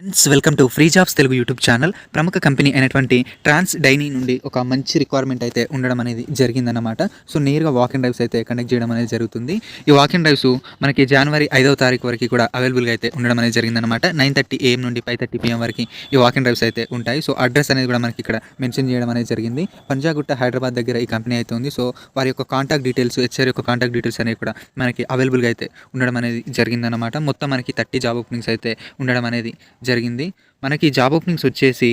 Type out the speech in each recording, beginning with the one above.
Friends welcome to free jobs Telugu YouTube channel ప్రముఖ company అయినటువంటి ట్రాన్స్ డైనీ నుండి ఒక మంచి రిక్వైర్మెంట్ అయితే ఉండడం అనేది జరిగిందన్నమాట. సో నేరుగా వాక్ ఇన్ డ్రైవ్స్ అయితే కండక్ట్ చేయడం అనేది జరుగుతుంది. ఈ వాక్ ఇన్ డ్రైవ్స్ మనకి జనవరి ఐదవ తారీఖు వరకు కూడా అవైలబుల్గా అయితే ఉండడం అనేది జరిగిందన్నమాట. నైన్ థర్టీ ఏఎం నుండి ఫైవ్ థర్టీ పిఎం వరకు ఈ వాక్ ఇన్ డ్రైవ్స్ అయితే ఉంటాయి. సో అడ్రస్ అనేది కూడా మనకి ఇక్కడ మెన్షన్ చేయడం అనేది జరిగింది. పంజాగుట్ట హైదరాబాద్ దగ్గర ఈ కంపెనీ అయితే ఉంది. సో వారి యొక్క కాంటాక్ట్ డీటెయిల్స్ హెచ్ఆర్ యొక్క కాంటాక్ట్ డీటెయిల్స్ అనేవి కూడా మనకి అవైలబుల్గా అయితే ఉండడం అనేది జరిగిందన్నమాట. మొత్తం మనకి థర్టీ జాబ్ ఓపెనింగ్స్ అయితే ఉండడం అనేది జరిగింది. మనకి జాబ్ ఓపెనింగ్స్ వచ్చేసి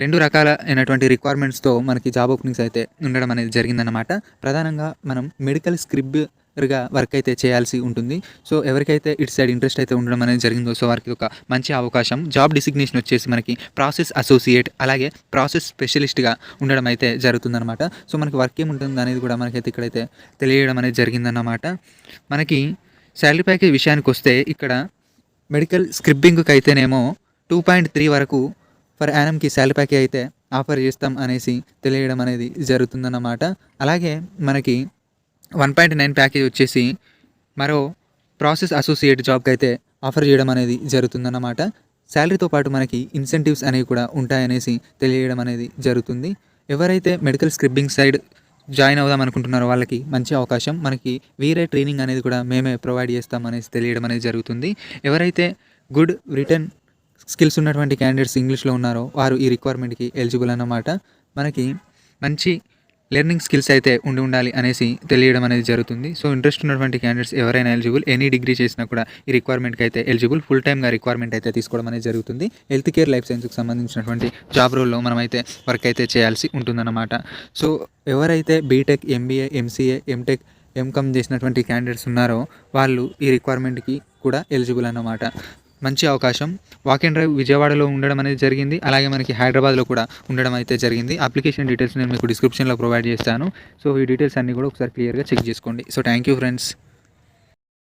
రెండు రకాల అయినటువంటి రిక్వైర్మెంట్స్తో మనకి జాబ్ ఓపెనింగ్స్ అయితే ఉండడం అనేది జరిగిందన్నమాట. ప్రధానంగా మనం మెడికల్ స్క్రిబ్గా వర్క్ అయితే చేయాల్సి ఉంటుంది. సో ఎవరికైతే ఇటు సైడ్ ఇంట్రెస్ట్ అయితే ఉండడం అనేది జరిగిందో సో వారికి ఒక మంచి అవకాశం. జాబ్ డిసిగ్నేషన్ వచ్చేసి మనకి ప్రాసెస్ అసోసియేట్ అలాగే ప్రాసెస్ స్పెషలిస్ట్గా ఉండడం అయితే జరుగుతుందన్నమాట. సో మనకి వర్క్ ఏముంటుంది అనేది కూడా మనకైతే ఇక్కడైతే తెలియడం అనేది జరిగిందన్నమాట. మనకి శాలరీ ప్యాకేజ్ విషయానికి వస్తే ఇక్కడ మెడికల్ స్క్రిబ్బింగ్కి అయితేనేమో టూ పాయింట్ త్రీ వరకు ఫర్ యానమ్కి శాలరీ అయితే ఆఫర్ చేస్తాం అనేసి తెలియడం అనేది జరుగుతుందన్నమాట. అలాగే మనకి వన్ పాయింట్ నైన్ ప్యాకేజ్ వచ్చేసి మరో ప్రాసెస్ అసోసియేట్ జాబ్కి అయితే ఆఫర్ చేయడం అనేది జరుగుతుందన్నమాట. శాలరీతో పాటు మనకి ఇన్సెంటివ్స్ అనేవి కూడా ఉంటాయనేసి తెలియడం అనేది జరుగుతుంది. ఎవరైతే మెడికల్ స్క్రిబ్బింగ్ సైడ్ జాయిన్ అవుదాం అనుకుంటున్నారో వాళ్ళకి మంచి అవకాశం. మనకి వేరే ట్రైనింగ్ అనేది కూడా మేమే ప్రొవైడ్ చేస్తాం అనేసి తెలియడం అనేది జరుగుతుంది. ఎవరైతే గుడ్ రిటర్న్ స్కిల్స్ ఉన్నటువంటి క్యాండిడేట్స్ ఇంగ్లీష్లో ఉన్నారో వారు ఈ రిక్వైర్మెంట్కి ఎలిజిబుల్ అన్నమాట. మనకి మంచి లెర్నింగ్ స్కిల్స్ అయితే ఉండి ఉండాలి అనేసి తెలియడం అనేది జరుగుతుంది. సో ఇంట్రెస్ట్ ఉన్నటువంటి క్యాండిడేట్స్ ఎవరైనా ఎలిజిబుల్ ఎనీ డిగ్రీ చేసినా కూడా ఈ రిక్వైర్మెంట్కి అయితే ఎలిజిబుల్ ఫుల్ టైమ్గా రిక్వైర్మెంట్ అయితే తీసుకోవడం అనేది జరుగుతుంది. హెల్త్ కేర్ లైఫ్ సైన్స్కి సంబంధించినటువంటి జాబ్ రోల్లో మనమైతే వర్క్ అయితే చేయాల్సి ఉంటుందన్నమాట. సో ఎవరైతే BTech MBA MCA MTech MCom చేసినటువంటి క్యాండిడేట్స్ ఉన్నారో వాళ్ళు ఈ రిక్వైర్మెంట్కి కూడా ఎలిజిబుల్ అన్నమాట. మంచి అవకాశం. వాక్ అండ్ డ్రైవ్ విజయవాడలో ఉండడం అనేది జరిగింది. అలాగే మనకి హైదరాబాద్లో కూడా ఉండడం అయితే జరిగింది. అప్లికేషన్ డీటెయిల్స్ నేను మీకు డిస్క్రిప్షన్లో ప్రొవైడ్ చేస్తాను. సో ఈ డీటెయిల్స్ అన్నీ కూడా ఒకసారి క్లియర్గా చెక్ చేసుకోండి. So thank you friends